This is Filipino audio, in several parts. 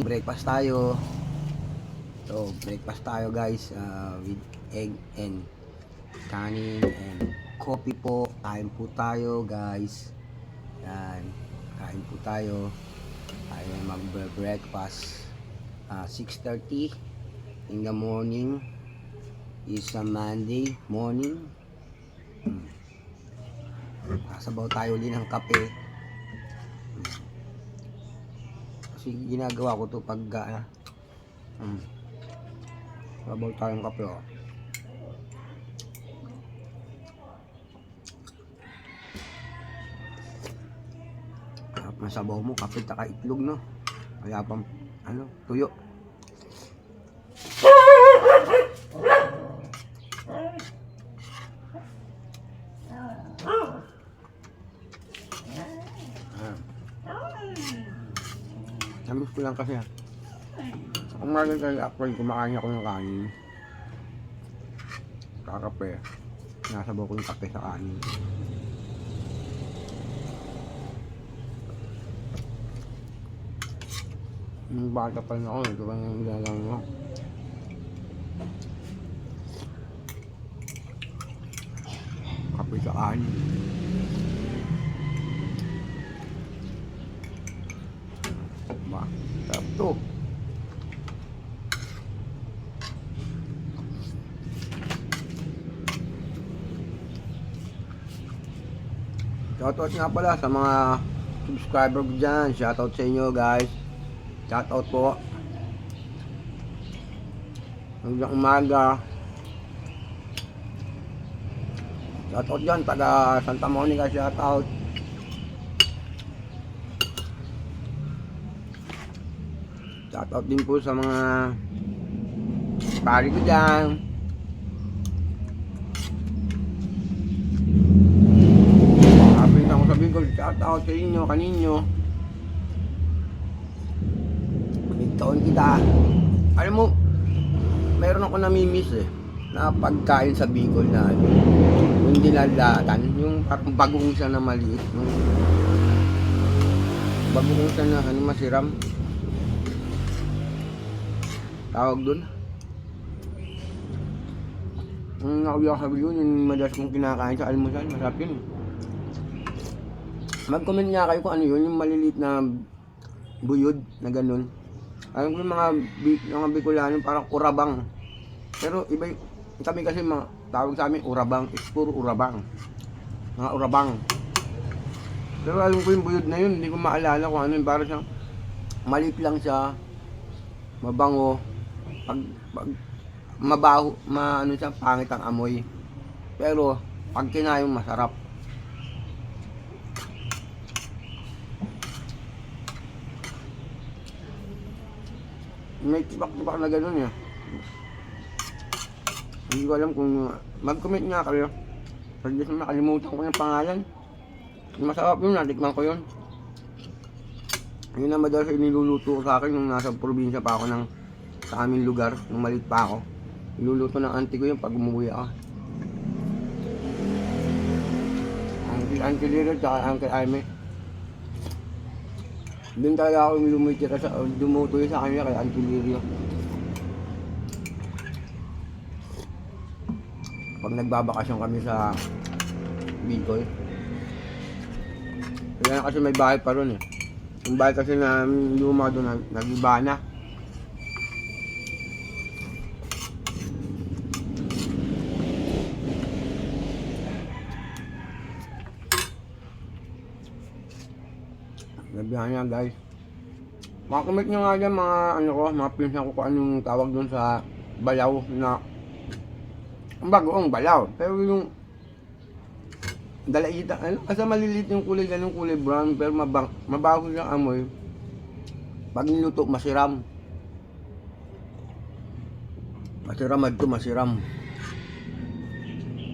Breakfast tayo. So, breakfast tayo guys uh, with egg and kanin and coffee po. Kain po tayo guys. Yan. Kain po tayo. Tayo mag-breakfast. Uh, 6.30 in the morning is a Monday morning. Hmm. Sasabaw tayo ulit ng kape. Kasi ginagawa ko to pag uh, um, sabaw tayong kape oh. Sarap ng sabaw mo, kape taka itlog no. Kaya pang ano, tuyo. Namiss ko lang kasi ah. Umaga kay April, kumakain ako ng kanin. Kakape. Nasabaw ko yung kape sa kanin. Yung bata pa rin ako, ito ba yung nilalang mo? Kape sa kanin. Sarap to. Shoutout nga pala sa mga subscriber ko dyan. Shoutout sa inyo guys. Shoutout po. Hanggang umaga. Shoutout dyan. Taga Santa Monica shoutout. Shoutout din po sa mga pari ko dyan. Happy na ako sabihin ko, shoutout sa inyo, kaninyo. Pintaon kita. Alam mo, mayroon ako namimiss eh. Na pagkain sa Bicol na ano, yung dinalatan, yung parang bagong siya na maliit. Yung bagong siya na ano, masiram. Tawag dun. Ang nauya sabi yun, yung madalas kong kinakain sa almusal, masarap yun. eh. Mag-comment nga kayo kung ano yun, yung maliliit na buyod na ganun. Alam ko yung mga, mga Bicolano parang urabang. Pero iba kami kasi mga tawag sa amin urabang, is puro urabang. Mga urabang. Pero alam ko yung buyod na yun, hindi ko maalala kung ano yun, parang siyang maliit lang siya, mabango, pag, pag mabaho, ma, ano siya, pangit ang amoy. Pero, pag kinayong masarap. May tibak-tibak na gano'n eh. Hindi ko alam kung mag-comment nga kayo. Pag di makalimutan ko yung pangalan. Masarap yun, natikman ko yun. Yun ang madalas iniluluto ko sa akin nung nasa probinsya pa ako ng sa aming lugar, nung malit pa ako. Iluluto ng auntie ko yun pag umuwi ako. Uncle, Uncle Liro, tsaka Uncle Aime. Doon talaga ako lumitira sa, dumutuloy sa kanya kay Uncle Lirio. Pag nagbabakasyon kami sa Bicol. Kaya kasi may bahay pa ron eh. Yung bahay kasi na luma doon, nag- nag-iba na. Gabihan niya guys. Makamit nyo nga dyan mga ano ko, mga pinsan ko kung anong tawag doon sa balaw na bagoong balaw. Pero yung dalaita, ano, kasi maliliit yung kulay, ganun kulay brown, pero mabang, mabaho yung amoy. Pag niluto, masiram. Masiram adto, masiram.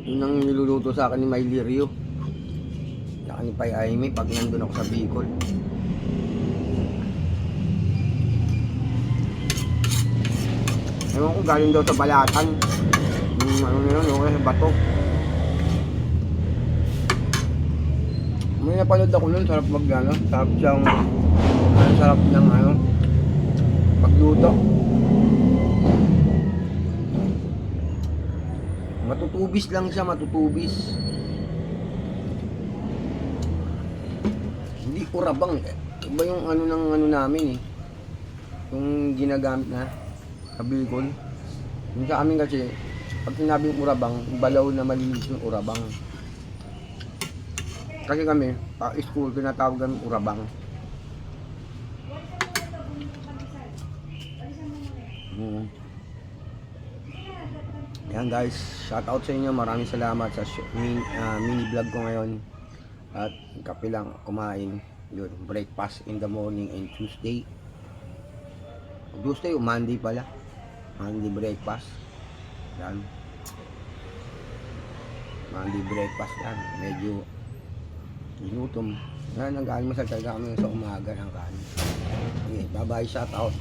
Yun ang niluluto sa akin ni Miley Rio. Saka ni Pai Aimee pag nandun ako sa Bicol. Ewan ko galing daw sa balatan. Yung ano na yun, sa bato. May napanood ako nun, sarap mag ano, sarap siyang, ang sarap ng ano, niluto. Matutubis lang siya, matutubis. Hindi urabang. eh. Iba yung ano ng ano namin eh. Yung ginagamit na kabikol. Yung sa kasi, pag sinabing urabang, balaw na malinis yung urabang. Kasi kami, pa school, tinatawag kami urabang. Mm. Yan guys, shout out sa inyo. Maraming salamat sa mini, ah, mini vlog ko ngayon. At kape lang kumain. Yun, breakfast in the morning and Tuesday. Tuesday o Monday pala. Monday breakfast. Yan. Monday breakfast yan. Medyo ginutom. Yan, nag-almasal talaga kami sa umaga ng kanin. Okay, bye-bye, shout out.